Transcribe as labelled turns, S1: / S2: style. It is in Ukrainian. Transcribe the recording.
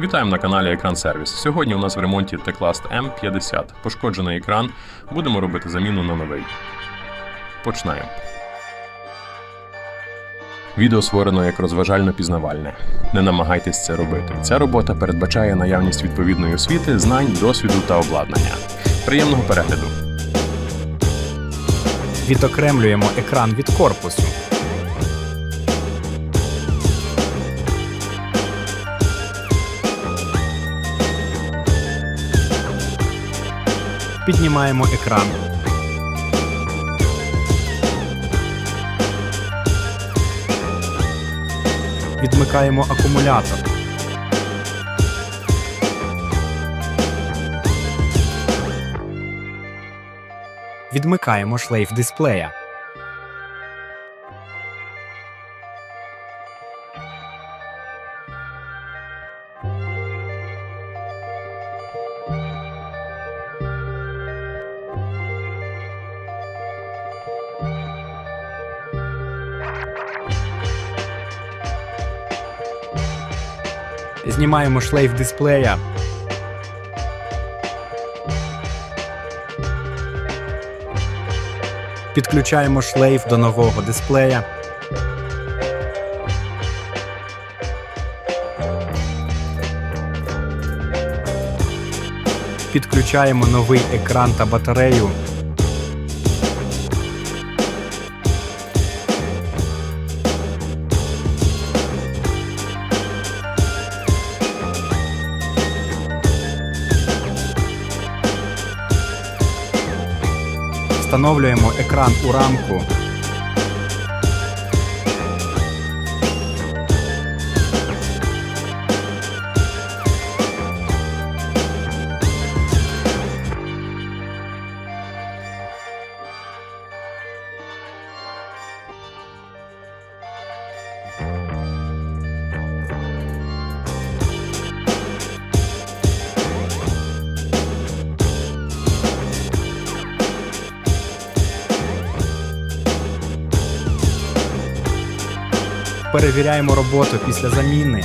S1: Вітаємо на каналі Екран Сервіс. Сьогодні у нас в ремонті T-Class M50. Пошкоджений екран. Будемо робити заміну на новий. Починаємо. Відео створено як розважально-пізнавальне. Не намагайтесь це робити. Ця робота передбачає наявність відповідної освіти, знань, досвіду та обладнання. Приємного перегляду!
S2: Відокремлюємо екран від корпусу. Піднімаємо екран. Відмикаємо акумулятор. Відмикаємо шлейф дисплея. Знімаємо шлейф дисплея. Підключаємо шлейф до нового дисплея. Підключаємо новий екран та батарею. Встановлюємо екран у рамку. Перевіряємо роботу після заміни.